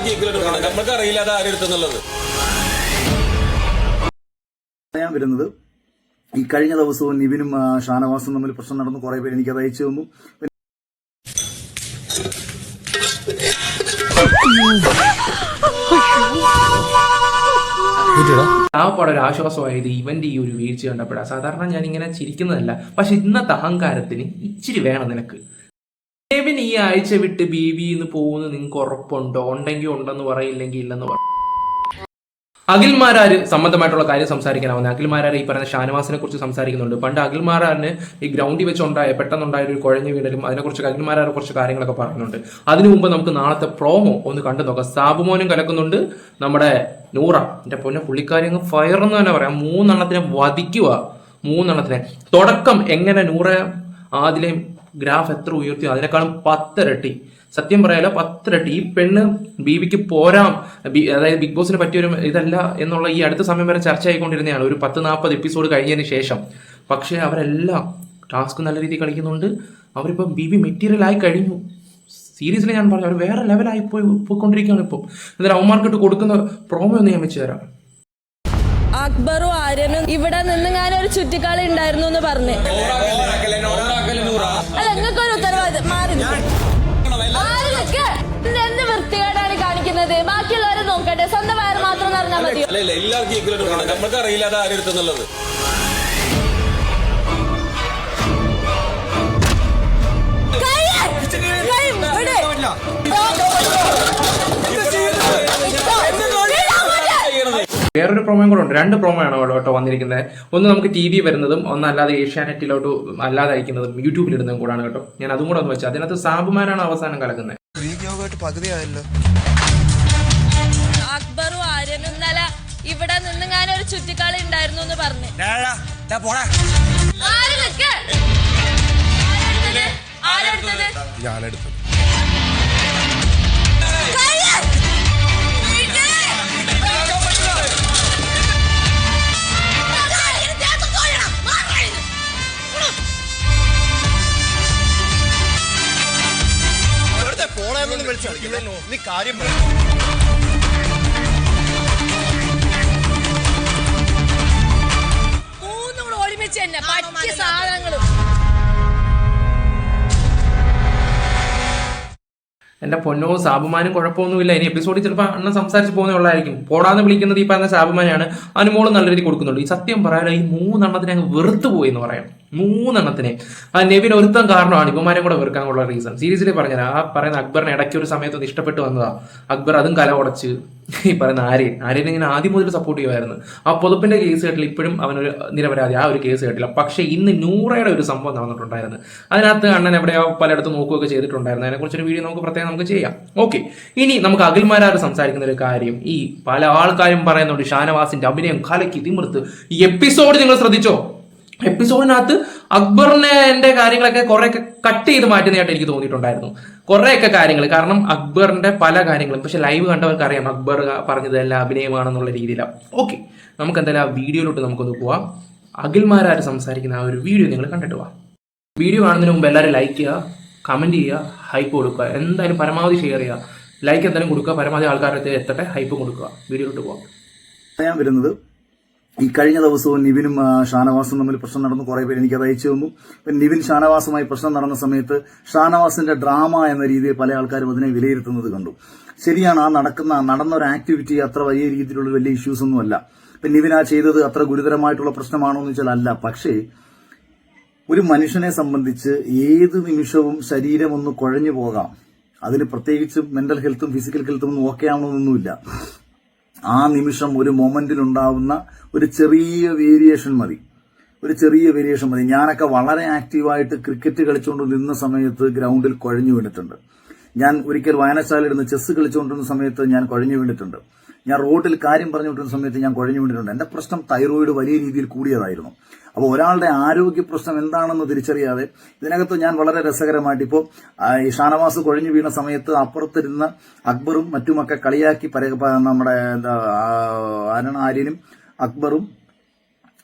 എല്ലാവർക്കും ഈക്വൽ എടുക്കണം നമ്മൾക്ക് അറിയില്ല അത് ആരെടുത്തുന്നുള്ളത് പറയാൻ വരുന്നത് ഈ കഴിഞ്ഞ ദിവസവും നിവിനും ഷാനവാസും തമ്മിൽ പ്രശ്നം നടന്നു. കുറെ പേര് എനിക്കത് അയച്ചു തന്നു. പാവപ്പാടെ ഒരു ആശ്വാസമായത് ഇവന്റെ ഈ ഒരു വീഴ്ച കണ്ടപ്പോഴാണ് സാധാരണ ഞാൻ ഇങ്ങനെ ചിരിക്കുന്നതല്ല പക്ഷെ ഇന്നത്തെ അഹങ്കാരത്തിന് ഇച്ചിരി വേണം നിനക്ക്. ദേവൻ ഈ ആഴ്ച വിട്ട് ബി ബി എന്ന് നിങ്ങൾക്ക് ഉറപ്പുണ്ടോ? ഉണ്ടെങ്കിൽ ഉണ്ടെന്ന് പറയില്ലെങ്കിൽ ഇല്ലെന്ന് പറ അഖിൽമാരാര് സംബന്ധമായിട്ടുള്ള കാര്യം സംസാരിക്കാനാവുന്നത് അഖിൽമാരാർ ഈ പറഞ്ഞ ഷാനവാസിനെ കുറിച്ച് സംസാരിക്കുന്നുണ്ട്. പണ്ട് അഖിൽമാരാറിന് ഈ ഗ്രൗണ്ടിൽ വെച്ചുണ്ടായ പെട്ടെന്നുണ്ടായ ഒരു കുഴഞ്ഞു വീടലും അതിനെക്കുറിച്ച് അഖിൽമാരാർ കുറച്ച് കാര്യങ്ങളൊക്കെ പറയുന്നുണ്ട്. അതിനു മുമ്പ് നമുക്ക് നാളത്തെ പ്രോമോ ഒന്ന് കണ്ടു നോക്കാം. സാബുമോനും കലക്കുന്നുണ്ട്. നമ്മുടെ നൂറ എന്റെ പൊന്നെ പുള്ളിക്കാരി അങ്ങ് ഫയർ എന്ന് തന്നെ പറയാം. മൂന്നെണ്ണത്തിനെ വധിക്കുക മൂന്നെണ്ണത്തിനെ. തുടക്കം എങ്ങനെ നൂറ ആദിലെയും ഗ്രാഫ് എത്ര ഉയർത്തി അതിനേക്കാളും പത്തിരട്ടി സത്യം പറയാലോ പത്തിരട്ടി ഈ പെണ്ണ് ബീവിക്ക് പോരാം ബി- അതായത് ബിഗ് ബോസിന് പറ്റിയൊരു ഇതല്ല എന്നുള്ള ഈ അടുത്ത സമയം വരെ ചർച്ച ആയിക്കൊണ്ടിരുന്നതാണ് ഒരു പത്ത് നാൽപ്പത് എപ്പിസോഡ് കഴിഞ്ഞതിന് ശേഷം പക്ഷേ അവരെല്ലാം ടാസ്ക് നല്ല രീതിയിൽ കളിക്കുന്നുണ്ട് അവരിപ്പം ബി ബി മെറ്റീരിയൽ ആയി കഴിഞ്ഞു സീരീസിൽ ഞാൻ പറഞ്ഞു അവർ വേറെ ലെവലായി പോയി പോയിക്കൊണ്ടിരിക്കുകയാണ് ഇപ്പം എന്നിട്ട് അവന്മാർക്കിട്ട് കൊടുക്കുന്ന പ്രോമോ ഒന്ന് ഞാൻ വെച്ച് തരാം അക്ബറും ആര്യനും ഇവിടെ നിന്ന് ഞാൻ ഒരു ചുറ്റിക്കളി ഉണ്ടായിരുന്നു എന്ന് പറഞ്ഞു അല്ല എല്ലാവർക്കും ഈക്വൽ നമ്മൾക്ക് അറിയില്ല അത് ആരെടുത്തുന്നുള്ളത് വേറൊരു പ്രൊമോയും കൂടെ ഉണ്ട്. രണ്ട് പ്രോമോ ആണ് അവിടെ കേട്ടോ വന്നിരിക്കുന്നത്. ഒന്ന് നമുക്ക് ടി വി വരുന്നതും ഒന്ന് അല്ലാതെ ഏഷ്യാനെറ്റിലോട്ട് അല്ലാതെ അയക്കുന്നതും യൂട്യൂബിൽ ഇടുന്നതും കൂടാണ് കേട്ടോ. ഞാൻ അതും കൂടെ ഒന്ന് വെച്ചാൽ അതിനകത്ത് സാബുമാരാണ് അവസാനം കലക്കുന്നത് പകുതിയായല്ലോ. ഇവിടെ നിന്ന് ഞാൻ ഒരു ചുറ്റിക്കളി ഉണ്ടായിരുന്നു എന്ന് പറഞ്ഞു. ആര് നീ കാര്യം ആരെടുത്തത്? ഒരുമിച്ച് തന്നെ പറ്റിയ സാധനങ്ങളും. എന്റെ പൊന്നോ സാബുമാനും കുഴപ്പമൊന്നുമില്ല. ഇനി എപ്പിസോഡിൽ ചിലപ്പോൾ അണ്ണൻ സംസാരിച്ച് പോകുന്ന ഉള്ളായിരിക്കും. പോടാന്ന് വിളിക്കുന്നത് ഈ പറഞ്ഞ സാബുമാനാണ്. അനുമോളും നല്ല രീതിയിൽ കൊടുക്കുന്നുണ്ട്. ഈ സത്യം പറയാനോ ഈ മൂന്നെണ്ണത്തിനെ അങ്ങ് വെറുത്തു പോയി എന്ന് പറയാം. മൂന്നെണ്ണത്തിനെ ആ നെവിൻ ഒരുത്തം കാരണമാണ് ഇവന്മാരെ കൂടെ വെറുക്കാനുള്ള റീസൺ സീരീസിൽ പറഞ്ഞാൽ ആ പറയുന്ന അക്ബറിനെ ഇടയ്ക്ക് ഒരു സമയത്ത് ഒന്ന് ഇഷ്ടപ്പെട്ട് വന്നതാ. അക്ബർ അതും കല ഉടച്ച് ഈ പറയുന്ന ആര്യൻ. ആര്യൻ ഇങ്ങനെ ആദ്യം മുതൽ സപ്പോർട്ട് ചെയ്യുമായിരുന്നു ആ പൊതുപ്പിന്റെ കേസ് കേട്ടിൽ ഇപ്പോഴും അവനൊരു നിരപരാധി ആ ഒരു കേസ് കേട്ടില്ല. പക്ഷേ ഇന്ന് നൂറയുടെ ഒരു സംഭവം നടന്നിട്ടുണ്ടായിരുന്നു. അതിനകത്ത് അണ്ണൻ എവിടെയോ പലയിടത്തും നോക്കുകയൊക്കെ ചെയ്തിട്ടുണ്ടായിരുന്നു. അതിനെക്കുറിച്ചൊരു വീഡിയോ നമുക്ക് പ്രത്യേകം നമുക്ക് ചെയ്യാം. ഓക്കെ ഇനി നമുക്ക് അഖിൽമാരാർ സംസാരിക്കുന്ന ഒരു കാര്യം. ഈ പല ആൾക്കാരും പറയുന്നുണ്ട് ഷാനവാസിന്റെ അഭിനയം കലക്കി തിമിർത്ത് ഈ എപ്പിസോഡ് നിങ്ങൾ ശ്രദ്ധിച്ചോ? എപ്പിസോഡിനകത്ത് അക്ബറിനെ എന്റെ കാര്യങ്ങളൊക്കെ കുറെയൊക്കെ കട്ട് ചെയ്ത് മാറ്റുന്നതായിട്ട് എനിക്ക് തോന്നിയിട്ടുണ്ടായിരുന്നു. കുറെയൊക്കെ കാര്യങ്ങൾ കാരണം അക്ബറിന്റെ പല കാര്യങ്ങളും. പക്ഷെ ലൈവ് കണ്ടവർക്ക് അറിയാം അക്ബർ പറഞ്ഞതെല്ലാം അഭിനയമാണെന്നുള്ള രീതിയിലാണ്. ഓക്കെ നമുക്ക് എന്തായാലും ആ വീഡിയോയിലോട്ട് നമുക്കൊന്ന് പോവാം. അഖിൽമാരാർ സംസാരിക്കുന്ന ആ ഒരു വീഡിയോ നിങ്ങൾ കണ്ടിട്ട് പോവാം വീഡിയോ കാണുന്നതിന് മുമ്പ് എല്ലാവരും ലൈക്ക് ചെയ്യുക കമന്റ് ചെയ്യുക ഹൈപ്പ് കൊടുക്കുക. എന്തായാലും പരമാവധി ഷെയർ ചെയ്യുക. ലൈക്ക് എന്തായാലും കൊടുക്കുക. പരമാവധി ആൾക്കാരുടെ എത്തട്ടെ ഹൈപ്പ് കൊടുക്കുക. വീഡിയോയിലോട്ട് പോവാം. പറയാൻ വരുന്നത് ഈ കഴിഞ്ഞ ദിവസവും നിവിനും ഷാനവാസും തമ്മിൽ പ്രശ്നം നടന്നു. കുറെ പേര് എനിക്കത് അയച്ചു തന്നു. നിവിൻ ഷാനവാസുമായി പ്രശ്നം നടന്ന സമയത്ത് ഷാനവാസിന്റെ ഡ്രാമ എന്ന രീതിയിൽ പല ആൾക്കാരും അതിനെ വിലയിരുത്തുന്നത് കണ്ടു. ശരിയാണ് ആ നടക്കുന്ന നടന്ന ഒരു ആക്ടിവിറ്റി അത്ര വലിയ രീതിയിലുള്ള വലിയ ഇഷ്യൂസ് ഒന്നുമല്ല ഇപ്പം നിവിൻ ആ ചെയ്തത് അത്ര ഗുരുതരമായിട്ടുള്ള പ്രശ്നമാണോ എന്ന് വെച്ചാൽ അല്ല. പക്ഷേ ഒരു മനുഷ്യനെ സംബന്ധിച്ച് ഏത് നിമിഷവും ശരീരം ഒന്ന് കുഴഞ്ഞു പോകാം. അതിന് പ്രത്യേകിച്ച് മെന്റൽ ഹെൽത്തും ഫിസിക്കൽ ഹെൽത്തും ഒന്നും ഓക്കെ ആവണമെന്നൊന്നുമില്ല. ആ നിമിഷം ഒരു മൊമെന്റിൽ ഉണ്ടാവുന്ന ഒരു ചെറിയ വേരിയേഷൻ മതി. ഒരു ചെറിയ വേരിയേഷൻ മതി. ഞാനൊക്കെ വളരെ ആക്റ്റീവായിട്ട് ക്രിക്കറ്റ് കളിച്ചുകൊണ്ട് നിന്ന സമയത്ത് ഗ്രൗണ്ടിൽ കുഴഞ്ഞു വീണിട്ടുണ്ട്. ഞാൻ ഒരിക്കൽ വായനശാലയിൽ നിന്ന് ചെസ് കളിച്ചുകൊണ്ടിരുന്ന സമയത്ത് ഞാൻ കുഴഞ്ഞു വീണിട്ടുണ്ട്. ഞാൻ റോഡിൽ കാര്യം പറഞ്ഞുകൊണ്ടിരുന്ന സമയത്ത് ഞാൻ കുഴഞ്ഞു വീണിട്ടുണ്ട് എന്റെ പ്രശ്നം തൈറോയിഡ് വലിയ രീതിയിൽ കൂടിയതായിരുന്നു. അപ്പോൾ ഒരാളുടെ ആരോഗ്യ പ്രശ്നം എന്താണെന്ന് തിരിച്ചറിയാതെ ഇതിനകത്ത് ഞാൻ വളരെ രസകരമായിട്ട് ഇപ്പോൾ ഈ ഷാനവാസ് കുഴഞ്ഞു വീണ സമയത്ത് അപ്പുറത്തിരുന്ന അക്ബറും മറ്റുമൊക്കെ കളിയാക്കി നമ്മുടെ എന്താ ആരനും അക്ബറും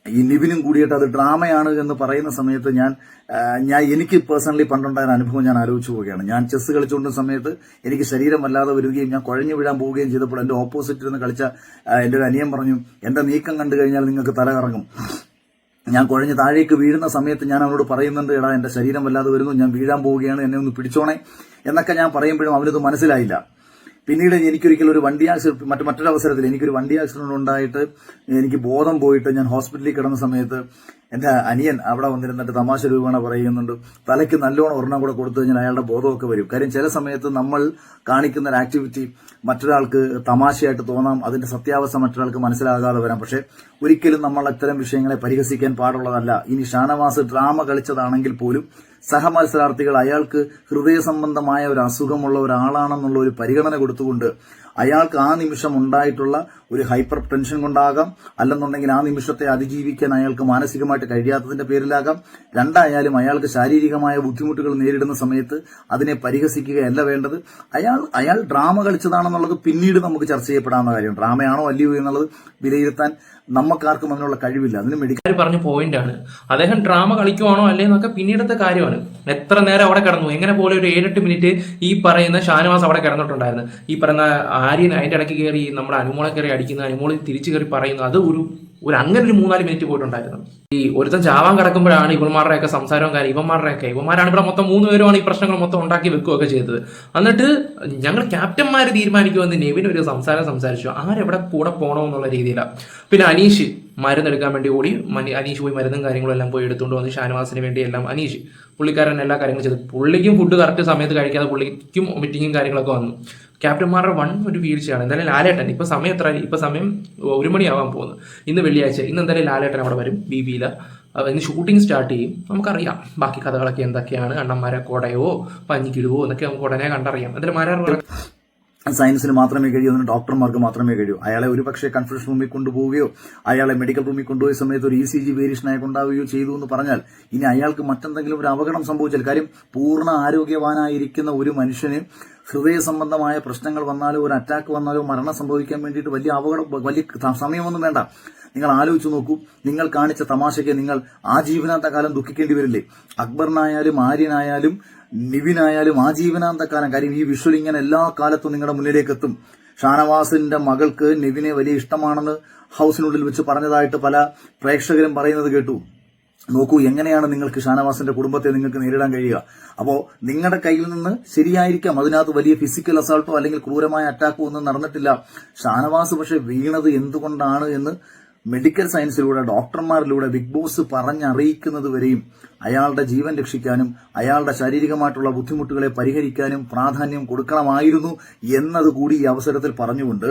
ഈ നിവിനും കൂടിയിട്ട് അത് ഡ്രാമയാണ് എന്ന് പറയുന്ന സമയത്ത് ഞാൻ ഞാൻ എനിക്ക് പേഴ്സണലി പണ്ടുണ്ടായ അനുഭവം ഞാൻ ആലോചിച്ചു പോവുകയാണ്. ഞാൻ ചെസ് കളിച്ചുകൊണ്ട സമയത്ത് എനിക്ക് ശരീരം വല്ലാതെ വരികയും ഞാൻ കുഴഞ്ഞു വീഴാൻ പോവുകയും ചെയ്തപ്പോൾ എന്റെ ഓപ്പോസിറ്റ് നിന്ന് കളിച്ച എന്റെ ഒരു അനിയൻ പറഞ്ഞു എന്റെ നീക്കം കണ്ടു കഴിഞ്ഞാൽ നിങ്ങൾക്ക് തല കറങ്ങും. ഞാൻ കുഴഞ്ഞ് താഴേക്ക് വീഴുന്ന സമയത്ത് ഞാൻ അവനോട് പറയുന്നുണ്ട് എടാ എന്റെ ശരീരം വല്ലാതെ വരുന്നു ഞാൻ വീഴാൻ പോവുകയാണ് എന്നെ ഒന്ന് പിടിച്ചോണേ. എന്നൊക്കെ ഞാൻ പറയുമ്പോഴും അവനത് മനസ്സിലായില്ല. പിന്നീട് എനിക്കൊരിക്കലും ഒരു വണ്ടി ആക്സിഡന്റ് മറ്റു മറ്റൊരു അവസരത്തിൽ എനിക്കൊരു വണ്ടി ആക്സിഡന്റ് ഉണ്ടായിട്ട് എനിക്ക് ബോധം പോയിട്ട് ഞാൻ ഹോസ്പിറ്റലിൽ കിടന്ന സമയത്ത് എന്റെ അനിയൻ അവിടെ വന്നിരുന്നിട്ട് തമാശ രൂപേണ പറയുന്നുണ്ട്. തലയ്ക്ക് നല്ലോണം ഒരെണ്ണം കൂടെ കൊടുത്തു കഴിഞ്ഞാൽ അയാളുടെ ബോധമൊക്കെ വരും. കാര്യം ചില സമയത്ത് നമ്മൾ കാണിക്കുന്ന ഒരു ആക്ടിവിറ്റി മറ്റൊരാൾക്ക് തമാശയായിട്ട് തോന്നാം അതിന്റെ സത്യാവസ്ഥ മറ്റൊരാൾക്ക് മനസ്സിലാകാതെ വരാം. പക്ഷെ ഒരിക്കലും നമ്മൾ അത്തരം വിഷയങ്ങളെ പരിഹസിക്കാൻ പാടുള്ളതല്ല. ഇനി ഷാനവാസ് ഡ്രാമ കളിച്ചതാണെങ്കിൽ പോലും സഹമത്സരാർത്ഥികൾ അയാൾക്ക് ഹൃദയ സംബന്ധമായ ഒരു അസുഖമുള്ള ഒരാളാണെന്നുള്ള ഒരു പരിഗണന കൊടുത്തുകൊണ്ട് അയാൾക്ക് ആ നിമിഷം ഉണ്ടായിട്ടുള്ള ഒരു ഹൈപ്പർ ടെൻഷൻ കൊണ്ടാകാം. അല്ലെന്നുണ്ടെങ്കിൽ ആ നിമിഷത്തെ അതിജീവിക്കാൻ അയാൾക്ക് മാനസികമായിട്ട് കഴിയാത്തതിന്റെ പേരിലാകാം. രണ്ടായാലും അയാൾക്ക് ശാരീരികമായ ബുദ്ധിമുട്ടുകൾ നേരിടുന്ന സമയത്ത് അതിനെ പരിഹസിക്കുകയല്ല വേണ്ടത്. അയാൾ അയാൾ ഡ്രാമ കളിച്ചതാണെന്നുള്ളത് പിന്നീട് നമുക്ക് ചർച്ച ചെയ്യപ്പെടാവുന്ന കാര്യം. ഡ്രാമയാണോ അല്ലയോ എന്നുള്ളത് വിലയിരുത്താൻ നമുക്കാർക്കും അതിനുള്ള കഴിവില്ല. അതിന് മെഡിക്കൽ പറഞ്ഞ പോയിന്റ് ആണ്. അദ്ദേഹം ഡ്രാമ കളിക്കുവാണോ അല്ലേ എന്നൊക്കെ പിന്നീടത്തെ കാര്യമാണ്. എത്ര നേരം അവിടെ കിടന്നു? എങ്ങനെ പോലെ ഒരു ഏഴെട്ട് മിനിറ്റ് ഈ പറയുന്ന ഷാനവാസ് അവിടെ കിടന്നിട്ടുണ്ടായിരുന്നു? ഈ പറയുന്ന ആര്യൻ അതിന്റെ ഇടയ്ക്ക് കയറി നമ്മുടെ അനുമോളെ കയറി അടിക്കുന്ന അനുമോളിൽ തിരിച്ചു കയറി പറയുന്നു. അത് ഒരു ഒരു അങ്ങനെ ഒരു മൂന്നാൽ മിനിറ്റ് പോയിട്ടുണ്ടായിരുന്നു. ഈ ഒരുത്തൻ ചാവാൻ കിടക്കുമ്പോഴാണ് ഇവന്മാരുടെ ഒക്കെ സംസാരവും കാര്യം ഇവന്മാരുടെ ഒക്കെ ഇവന്മാരാണ് ഇവിടെ മൊത്തം മൂന്ന് പേരുമാണ് ഈ പ്രശ്നങ്ങൾ മൊത്തം ഉണ്ടാക്കി വെക്കുകയൊക്കെ ചെയ്തത്. എന്നിട്ട് ഞങ്ങൾ ക്യാപ്റ്റന്മാർ തീരുമാനിക്കുമെന്ന് നെവിൻ ഒരു സംസാരം സംസാരിച്ചു. ആരെവിടെ കൂടെ പോകണമെന്നുള്ള രീതിയിലാണ്. പിന്നെ അനീഷ് മരുന്നെടുക്കാൻ വേണ്ടി ഓടി. അനീഷ് പോയി മരുന്നും കാര്യങ്ങളും എല്ലാം പോയി എടുത്തുകൊണ്ട് വന്ന് ഷാനവാസിന് വേണ്ടി എല്ലാം അനീഷ് പുള്ളിക്കാരൻ എല്ലാ കാര്യങ്ങളും ചെയ്തു. പുള്ളിക്കും ഫുഡ് കറക്റ്റ് സമയത്ത് കഴിക്കാതെ പുള്ളിക്കും മീറ്റിങ്ങും കാര്യങ്ങളൊക്കെ വന്നു. ക്യാപ്റ്റന്മാരുടെ വൺ ഒരു വീഴ്ചയാണ്. എന്തായാലും ലാലേട്ടൻ ഇപ്പൊ സമയം എത്ര? ഇപ്പൊ സമയം ഒരു മണിയാവാൻ പോകുന്നു. ഇന്ന് വെള്ളിയാഴ്ച. ഇന്ന് എന്തായാലും ലാലേട്ടൻ അവിടെ വരും ബി ബിയിൽ ഇന്ന് ഷൂട്ടിംഗ് സ്റ്റാർട്ട് ചെയ്യും. നമുക്കറിയാം ബാക്കി കഥകളൊക്കെ എന്തൊക്കെയാണ്. അണ്ണന്മാരെ കൊടയോ പഞ്ഞിക്കിടുവോ എന്നൊക്കെ നമുക്ക് ഉടനെ കണ്ടറിയാം. എന്തായാലും മാരാർ സയൻസിന് മാത്രമേ കഴിയൂ അതിന് ഡോക്ടർമാർക്ക് മാത്രമേ കഴിയൂ. അയാളെ ഒരു പക്ഷേ കൺഫ്യൂഷൻ റൂമിൽ കൊണ്ടുപോവുകയോ അയാളെ മെഡിക്കൽ റൂമിൽ കൊണ്ടുപോയ സമയത്ത് ഒരു ഇ സി ജി വേരിയേഷൻ അയാൾക്ക് ഉണ്ടാവുകയോ ചെയ്തു എന്ന് പറഞ്ഞാൽ ഇനി അയാൾക്ക് മറ്റെന്തെങ്കിലും ഒരു അപകടം സംഭവിച്ചാൽ കാര്യം പൂർണ ആരോഗ്യവാനായിരിക്കുന്ന ഒരു മനുഷ്യന് ഹൃദയ സംബന്ധമായ പ്രശ്നങ്ങൾ വന്നാലോ ഒരു അറ്റാക്ക് വന്നാലോ മരണം സംഭവിക്കാൻ വേണ്ടിയിട്ട് വലിയ അപകടം വലിയ സമയമൊന്നും വേണ്ട. നിങ്ങൾ ആലോചിച്ച് നോക്കൂ. നിങ്ങൾ കാണിച്ച തമാശയ്ക്ക് നിങ്ങൾ ആജീവനാന്ത കാലം ദുഃഖിക്കേണ്ടി വരില്ലേ? അക്ബറിനായാലും ആര്യനായാലും നിവിനായാലും ആജീവനാന്ത കാലം. കാര്യം ഈ വിഷ്വൽ ഇങ്ങനെ എല്ലാ കാലത്തും നിങ്ങളുടെ മുന്നിലേക്ക് എത്തും. ഷാനവാസിന്റെ മകൾക്ക് നിവിനെ വലിയ ഇഷ്ടമാണെന്ന് ഹൗസിനുള്ളിൽ വെച്ച് പറഞ്ഞതായിട്ട് പല പ്രേക്ഷകരും പറയുന്നത് കേട്ടു. നോക്കൂ എങ്ങനെയാണ് നിങ്ങൾക്ക് ഷാനവാസിന്റെ കുടുംബത്തെ നിങ്ങൾക്ക് നേരിടാൻ കഴിയുക? അപ്പോൾ നിങ്ങളുടെ കയ്യിൽ നിന്ന് ശരിയായിരിക്കാം. അതിനകത്ത് വലിയ ഫിസിക്കൽ അസാൾട്ടോ അല്ലെങ്കിൽ ക്രൂരമായ അറ്റാക്കോ ഒന്നും നടന്നിട്ടില്ല. ഷാനവാസ് പക്ഷെ വീണത് എന്തുകൊണ്ടാണ് എന്ന് മെഡിക്കൽ സയൻസിലൂടെ ഡോക്ടർമാരിലൂടെ ബിഗ് ബോസ് പറഞ്ഞറിയിക്കുന്നത് വരെയും അയാളുടെ ജീവൻ രക്ഷിക്കാനും അയാളുടെ ശാരീരികമായിട്ടുള്ള ബുദ്ധിമുട്ടുകളെ പരിഹരിക്കാനും പ്രാധാന്യം കൊടുക്കണമായിരുന്നു എന്നതുകൂടി ഈ അവസരത്തിൽ പറഞ്ഞുകൊണ്ട്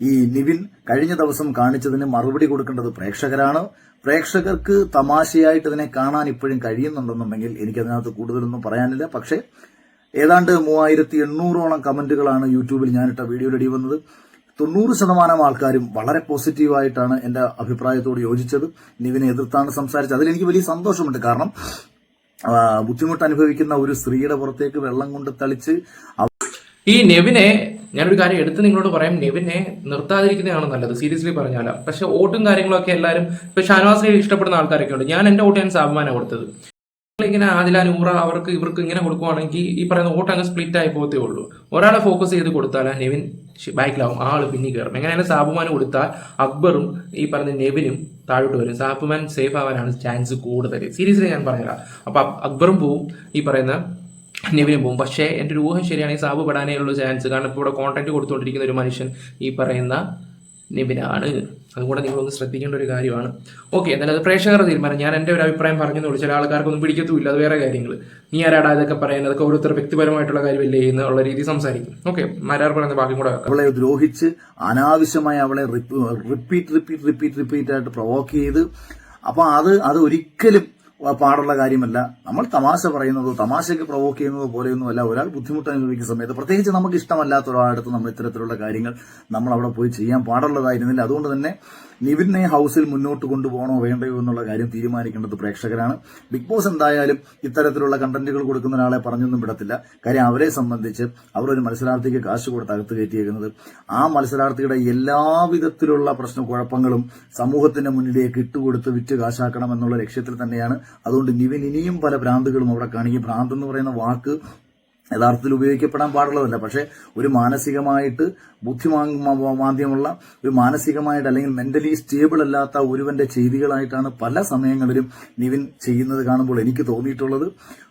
ഈ നിവിൻ കഴിഞ്ഞ ദിവസം കാണിച്ചതിന് മറുപടി കൊടുക്കേണ്ടത് പ്രേക്ഷകരാണ്. പ്രേക്ഷകർക്ക് തമാശയായിട്ട് ഇതിനെ കാണാൻ ഇപ്പോഴും കഴിയുന്നുണ്ടെന്നുണ്ടെങ്കിൽ എനിക്കതിനകത്ത് കൂടുതലൊന്നും പറയാനില്ല. പക്ഷേ ഏതാണ്ട് മൂവായിരത്തി എണ്ണൂറോളം കമന്റുകളാണ് യൂട്യൂബിൽ ഞാനിട്ട വീഡിയോയിൽ അടി വന്നത്. തൊണ്ണൂറ് ശതമാനം ആൾക്കാരും വളരെ പോസിറ്റീവായിട്ടാണ് എന്റെ അഭിപ്രായത്തോട് യോജിച്ചത്. നിവിനെ എതിർത്താണ് സംസാരിച്ചത്. അതിലെനിക്ക് വലിയ സന്തോഷമുണ്ട്. കാരണം ബുദ്ധിമുട്ട് അനുഭവിക്കുന്ന ഒരു സ്ത്രീയുടെ പുറത്തേക്ക് വെള്ളം കൊണ്ട് തളിച്ച് ഈ നെവിനെ ഞാനൊരു കാര്യം എടുത്ത് നിങ്ങളോട് പറയാം. നെവിനെ നിർത്താതിരിക്കുന്നതാണ് നല്ലത് സീരിയസ്ലി പറഞ്ഞാൽ പക്ഷെ ഓട്ടും കാര്യങ്ങളൊക്കെ എല്ലാവരും ഇപ്പൊ ഷാനവാസിനെ ഇഷ്ടപ്പെടുന്ന ആൾക്കാരൊക്കെ ഉണ്ട്. ഞാൻ എന്റെ വോട്ട് ഞാൻ സാഭിമാനം കൊടുത്തത്. ഇങ്ങനെ ആദില നൂറ അവർക്ക് ഇവർക്ക് ഇങ്ങനെ കൊടുക്കുവാണെങ്കിൽ ഈ പറയുന്ന വോട്ട് അങ്ങ് സ്പ്ലിറ്റ് ആയി പോകത്തേ ഉള്ളൂ. ഒരാളെ ഫോക്കസ് ചെയ്ത് കൊടുത്താൽ നെവിൻ ബാക്കിലാവും ആൾ പിന്നെ കയറും. എങ്ങനെയാലും സാബുമാൻ കൊടുത്താൽ അക്ബറും ഈ പറഞ്ഞ നെവിനും താഴോട്ട് വരും. സാബുമാൻ സേഫ് ആവാനാണ് ചാൻസ് കൂടുതൽ സീരിയസ്ലി ഞാൻ പറഞ്ഞുതരാം അപ്പൊ അക്ബറും പോവും ഈ പറയുന്ന നെവിനും പോകും. പക്ഷേ എന്റെ ഒരു ഊഹം ശരിയാണെങ്കിൽ സാബ് പെടാനേ ഉള്ളൂ ചാൻസ് കാരണം ഇപ്പോൾ ഇവിടെ കോൺടാക്ട് കൊടുത്തുകൊണ്ടിരിക്കുന്ന ഒരു മനുഷ്യൻ ഈ പറയുന്ന നിബിനാണ്. അതുകൂടെ നിങ്ങളൊന്ന് ശ്രദ്ധിക്കേണ്ട ഒരു കാര്യമാണ്. ഓക്കെ എന്തായാലും അത് പ്രേക്ഷകരുടെ തീരുമാനം. ഞാൻ എന്റെ ഒരു അഭിപ്രായം പറഞ്ഞെന്നുള്ളൂ ചില ആൾക്കാർക്കൊന്നും പിടിക്കത്തുമില്ല. അത് വേറെ കാര്യങ്ങൾ. നീ ആരാടാ ഇതൊക്കെ പറയുന്നത്? അതൊക്കെ ഓരോരുത്തർ വ്യക്തിപരമായിട്ടുള്ള കാര്യമല്ലേ എന്നുള്ള രീതി സംസാരിക്കും. ഓക്കെ മാരാർ പറയുന്ന ബാക്കി കൂടെ അവളെ ദ്രോഹിച്ച് അനാവശ്യമായി അവളെ റിപ്പീറ്റ് റിപ്പീറ്റ് റിപ്പീറ്റ് റിപ്പീറ്റ് ആയിട്ട് പ്രൊവോക്ക് ചെയ്ത്. അപ്പോൾ അത് അത് ഒരിക്കലും പാടുള്ള കാര്യമല്ല. നമ്മൾ തമാശ പറയുന്നതോ തമാശയ്ക്ക് പ്രൊവോക്ക് ചെയ്യുന്നതോ പോലെയൊന്നും അല്ല. ഒരാൾ ബുദ്ധിമുട്ട് അനുഭവിക്കുന്ന സമയത്ത് പ്രത്യേകിച്ച് നമുക്ക് ഇഷ്ടമല്ലാത്ത ഒരാളടുത്ത് നമ്മൾ ഇത്തരത്തിലുള്ള കാര്യങ്ങൾ നമ്മൾ അവിടെ പോയി ചെയ്യാൻ പാടുള്ളതായിരുന്നില്ല. അതുകൊണ്ട് തന്നെ നിവിനെ ഹൗസിൽ മുന്നോട്ട് കൊണ്ടുപോകണോ വേണ്ടയോ എന്നുള്ള കാര്യം തീരുമാനിക്കേണ്ടത് പ്രേക്ഷകരാണ്. ബിഗ് ബോസ് എന്തായാലും ഇത്തരത്തിലുള്ള കണ്ടന്റുകൾ കൊടുക്കുന്ന ഒരാളെ പറഞ്ഞൊന്നും വിടത്തില്ല. കാര്യം അവരെ സംബന്ധിച്ച് അവർ ഒരു മത്സരാർത്ഥിക്ക് കാശ് കൊടുത്ത് അകത്ത് കയറ്റിയേക്കുന്നത്. ആ മത്സരാർത്ഥിയുടെ എല്ലാവിധത്തിലുള്ള പ്രശ്ന കുഴപ്പങ്ങളും സമൂഹത്തിന്റെ മുന്നിലേക്ക് ഇട്ടുകൊടുത്ത് വിറ്റ് കാശാക്കണം എന്നുള്ള ലക്ഷ്യത്തിൽ തന്നെയാണ് അതുകൊണ്ട് നിവിൻ ഇനിയും പല ഭ്രാന്തുകളും അവിടെ കാണിക്കും. ഭ്രാന്ത് എന്ന് പറയുന്ന വാക്ക് യഥാർത്ഥത്തിൽ ഉപയോഗിക്കപ്പെടാൻ പാടുള്ളതല്ല. പക്ഷേ ഒരു മാനസികമായിട്ട് ബുദ്ധിമാന്ദ്യമുള്ള ഒരു മാനസികമായിട്ട് അല്ലെങ്കിൽ മെന്റലി സ്റ്റേബിൾ അല്ലാത്ത ഒരുവന്റെ ചെയ്തികളായിട്ടാണ് പല സമയങ്ങളിലും നിവിൻ ചെയ്യുന്നത് കാണുമ്പോൾ എനിക്ക് തോന്നിയിട്ടുള്ളത്.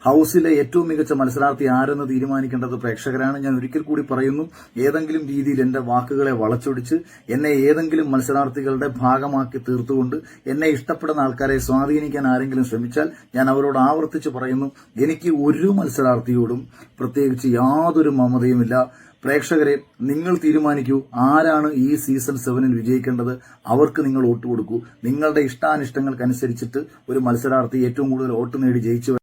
ഹൗസിലെ ഏറ്റവും മികച്ച മത്സരാർത്ഥി ആരെന്ന് തീരുമാനിക്കേണ്ടത് പ്രേക്ഷകരാണ്. ഞാൻ ഒരിക്കൽ കൂടി പറയുന്നു ഏതെങ്കിലും രീതിയിൽ എന്റെ വാക്കുകളെ വളച്ചൊടിച്ച് എന്നെ ഏതെങ്കിലും മത്സരാർത്ഥികളുടെ ഭാഗമാക്കി തീർത്തുകൊണ്ട് എന്നെ ഇഷ്ടപ്പെടുന്ന ആൾക്കാരെ സ്വാധീനിക്കാൻ ആരെങ്കിലും ശ്രമിച്ചാൽ ഞാൻ അവരോട് ആവർത്തിച്ച് പറയുന്നു എനിക്ക് ഒരു മത്സരാർത്ഥിയോടും പ്രത്യേകിച്ച് യാതൊരു മമതയുമില്ല. പ്രേക്ഷകരെ നിങ്ങൾ തീരുമാനിക്കൂ ആരാണ് ഈ സീസൺ സെവനിൽ വിജയിക്കേണ്ടത്. അവർക്ക് നിങ്ങൾ വോട്ട് കൊടുക്കൂ. നിങ്ങളുടെ ഇഷ്ടാനിഷ്ടങ്ങൾക്കനുസരിച്ചിട്ട് ഒരു മത്സരാർത്ഥി ഏറ്റവും കൂടുതൽ വോട്ട് നേടി ജയിച്ചു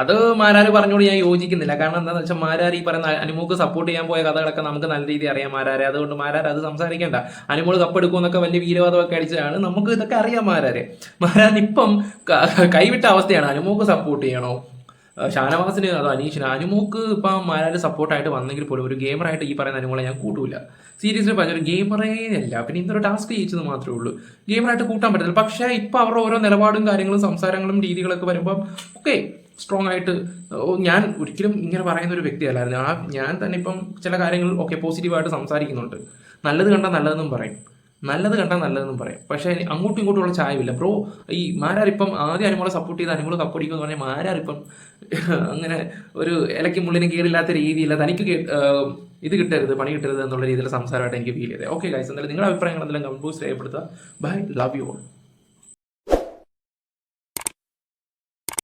അത് മാരാര് പറഞ്ഞോട് ഞാൻ യോജിക്കുന്നില്ല. കാരണം എന്താണെന്ന് വെച്ചാൽ മാരാർ ഈ പറയുന്ന അനുമോക്ക് സപ്പോർട്ട് ചെയ്യാൻ പോയ കഥകളൊക്കെ നമുക്ക് നല്ല രീതി അറിയാം മാരാരെ. അതുകൊണ്ട് മാരാർ അത് സംസാരിക്കേണ്ട. അനുമോൾ കപ്പെടുക്കുമെന്നൊക്കെ വലിയ വീരവാദമൊക്കെ അടിച്ചതാണ്. നമുക്ക് ഇതൊക്കെ അറിയാം മാരാരെ. മാരാർ ഇപ്പം കൈവിട്ട അവസ്ഥയാണ്. അനുമോക്ക് സപ്പോർട്ട് ചെയ്യണോ? ഷാനവാസിന് അതോ അനീഷിന്? അനുമോക്ക് ഇപ്പം മാരാര് സപ്പോർട്ടായിട്ട് വന്നെങ്കിൽ പോലും ഒരു ഗെയിമറായിട്ട് ഈ പറയുന്ന അനുമോളെ ഞാൻ കൂട്ടൂല. സീരിയസ്ലി പറഞ്ഞ ഒരു ഗെയിമറേ അല്ല. പിന്നെ ഇന്നൊരു ടാസ്ക് ജയിച്ചത് മാത്രമേ ഉള്ളൂ. ഗെയിമറായിട്ട് കൂട്ടാൻ പറ്റില്ല പക്ഷേ ഇപ്പം അവരുടെ ഓരോ നിലപാടും കാര്യങ്ങളും സംസാരങ്ങളും രീതികളൊക്കെ വരുമ്പോൾ ഓക്കെ സ്ട്രോങ് ആയിട്ട് ഞാൻ ഒരിക്കലും ഇങ്ങനെ പറയുന്ന ഒരു വ്യക്തിയല്ലായിരുന്നു ആ ഞാൻ തന്നെ ഇപ്പം ചില കാര്യങ്ങൾ ഓക്കെ പോസിറ്റീവായിട്ട് സംസാരിക്കുന്നുണ്ട്. നല്ലത് കണ്ടാൽ നല്ലതെന്നും പറയും. നല്ലത് കണ്ടാൽ നല്ലതെന്നും പറയാം. പക്ഷേ അങ്ങോട്ടും ഇങ്ങോട്ടും ഉള്ള ചായവില്ല ബ്രോ ഈ മാരാരിപ്പം ആദ്യം അനുമോളെ സപ്പോർട്ട് ചെയ്ത് അനുമോളെ കപ്പടിക്കും എന്ന് പറഞ്ഞാൽ മാരാരിപ്പം അങ്ങനെ ഒരു ഇലയ്ക്ക് മുള്ളിനും കീഴില്ലാത്ത രീതിയില്ല. തനിക്ക് ഇത് കിട്ടരുത് പണി കിട്ടരുത് എന്നുള്ള രീതിയിൽ സംസാരമായിട്ട് എനിക്ക് ഫീൽ ചെയ്തത് ഓക്കെ ഗൈസ് എന്തായാലും നിങ്ങളുടെ അഭിപ്രായങ്ങൾ എന്തെങ്കിലും കമ്പോസ് രേഖപ്പെടുത്തുക. Bye love you all